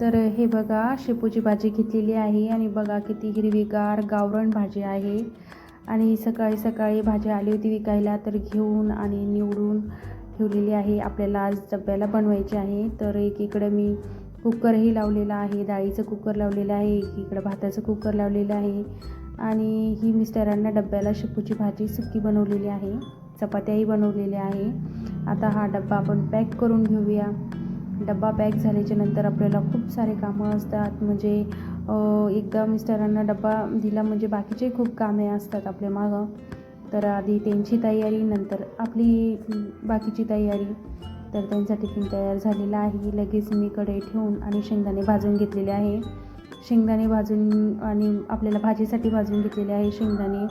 तर हे बघा शेपूची भाजी घेतलेली आहे आणि बघा किती हिरवीगार गावरण भाजी आहे. आणि सकाळी सकाळी भाजी आली होती विकायला तर घेऊन आणि निवडून ठेवलेली आहे आपल्याला आज डब्याला बनवायची आहे. तर एकीकडं मी कुकरही लावलेला आहे डाळीचं कुकर लावलेलं आहे एकीकडं भाताचं कुकर लावलेलं आहे. आणि ही मिस्टरांना डब्याला शेपूची भाजी सुकी बनवलेली आहे चपात्याही बनवलेल्या आहे. आता हा डब्बा आपण पॅक करून घेऊया. डब्बा पॅक झाल्याच्यानंतर आपल्याला खूप सारे कामं असतात. म्हणजे एकदा मिस्टरांना डब्बा दिला म्हणजे बाकीचे खूप कामे असतात आपल्या मागं. तर आधी त्यांची तयारी नंतर आपली बाकीची तयारी. तर त्यांचा टिफिन तयार झालेला आहे. लगेच मी कडे ठेवून आणि शेंगदाणे भाजून घेतलेले आहे. शेंगदाणे भाजून आणि आपल्याला भाजीसाठी भाजून घेतलेले आहे शेंगदाणे.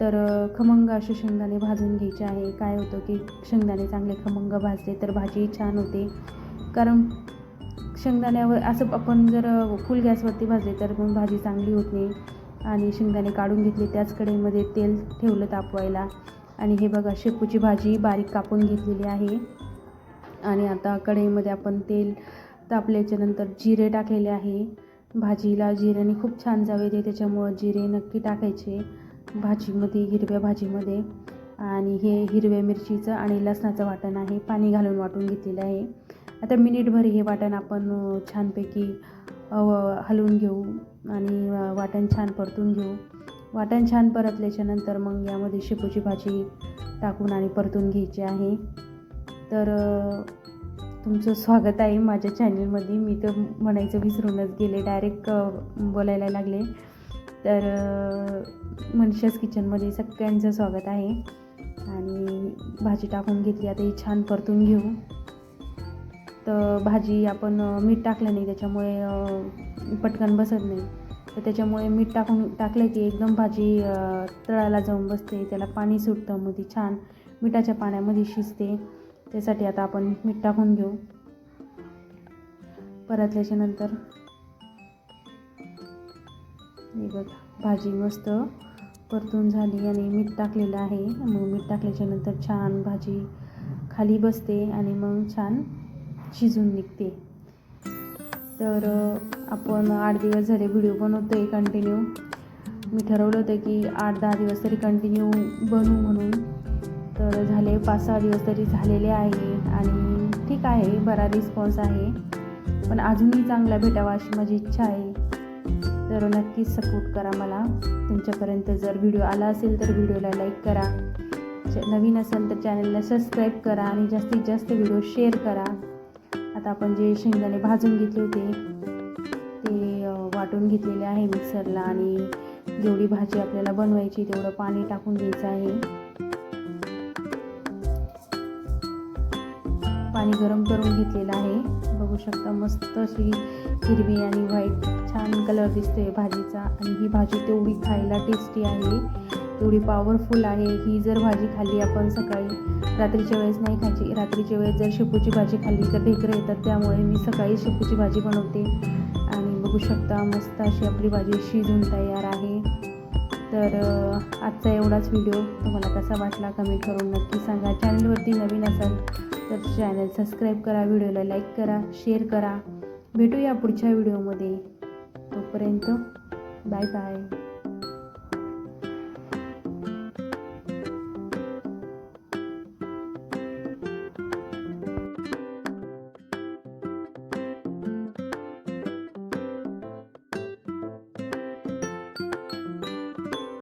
तर खमंग असे शेंगदाणे भाजून घ्यायचे आहे. काय होतं की शेंगदाणे चांगले खमंग भाजले तर भाजी छान होते. कारण शेंगदाण्यावर असं आपण जर फुल गॅसवरती भाजले तर मग भाजी चांगली होत नाही. आणि शेंगदाणे काढून घेतले त्याच कढईमध्ये तेल ठेवलं तापवायला. आणि हे बघा शेपूची भाजी बारीक कापून घेतलेली आहे. आणि आता कढईमध्ये आपण तेल तापल्याच्या नंतर जिरे टाकलेले आहे. भाजीला जिऱ्याने खूप छान जावे ते त्याच्यामुळं जिरे नक्की टाकायचे भाजीमध्ये हिरव्या भाजीमध्ये. आणि हे हिरव्या मिरचीचं आणि लसणाचं वाटण आहे. पाणी घालून वाटून घेतलेलं आहे. आता मिनिटभर हे वाटण आपण छानपैकी हलवून घेऊ आणि वाटण छान परतून घेऊ. वाटण छान परतल्याच्या नंतर मग यामध्ये शेपूची भाजी टाकून आणि परतून घ्यायची आहे. तर तुमचं स्वागत आहे माझ्या चॅनलमध्ये. मी तर म्हणायचं विसरूनच गेले डायरेक्ट बोलायला लागले. तर अ, किचनमध्ये सगळ्यांचं स्वागत आहे. आणि भाजी टाकून घेतली आता ही छान परतून घेऊ. तर भाजी आपण मीठ टाकलं नाही त्याच्यामुळे पटकन बसत नाही. तर त्याच्यामुळे मीठ टाकून टाकलं की एकदम भाजी तळाला जाऊन बसते त्याला पाणी सुटतं मग ती छान मिठाच्या पाण्यामध्ये शिजते. त्यासाठी आता आपण मीठ टाकून घेऊ. परतल्याच्या नंतर बघ भाजी मस्त परतून झाली आणि मीठ टाकलेलं आहे. मग मीठ टाकल्याच्या नंतर छान भाजी खाली बसते आणि मग छान शिजून निघते. तर आपण आठ दिवस झाले व्हिडिओ बनवतो आहे कंटिन्यू मी ठरवलं होतं की आठ दहा दिवस तरी कंटिन्यू बनवू म्हणून. तर झाले पाच सहा दिवस तरी झालेले आहे आणि ठीक आहे बरा रिस्पॉन्स आहे. पण अजूनही चांगला भेटावा अशी माझी इच्छा आहे. तर नक्कीच सपोर्ट करा मला. तुमच्यापर्यंत जर व्हिडिओ आला असेल तर व्हिडिओला लाईक करा. च- नवीन असेल तर चॅनलला सबस्क्राईब करा आणि जास्तीत जास्त व्हिडिओ शेअर करा. आता आपण जे शेंगदाणे भाजून घेतले होते ते वाटून घेतलेले आहे मिक्सरला आणि जेवढी भाजी आपल्याला बनवायची तेवढं पाणी टाकून घ्यायचं आहे. पाणी गरम करून घेतलेलं आहे. बघू शकता मस्त अशी हिरवी आणि व्हाईट छान कलर दिसतोय भाजीचा आणि ही भाजी तेवढी खायला टेस्टी आहे. तेवढी पॉवरफुल आहे ही जर भाजी खाल्ली आपण सकाळी रात्रीच्या वेळेस नाही खायची. रात्रीच्या वेळेस जर शेपूची भाजी खाल्ली तर ढेकरं येतात. त्यामुळे मी सकाळी शेपूची भाजी बनवते. आणि बघू शकता मस्त अशी आपली भाजी शिजून तयार आहे. तर आजचा एवढाच व्हिडिओ तुम्हाला कसा वाटला कमेंट करून नक्की सांगा. चॅनलवरती नवीन असाल तर चॅनल सबस्क्राईब करा व्हिडिओला लाईक करा शेअर करा. भेटूया पुढच्या व्हिडिओमध्ये तोपर्यंत बाय बाय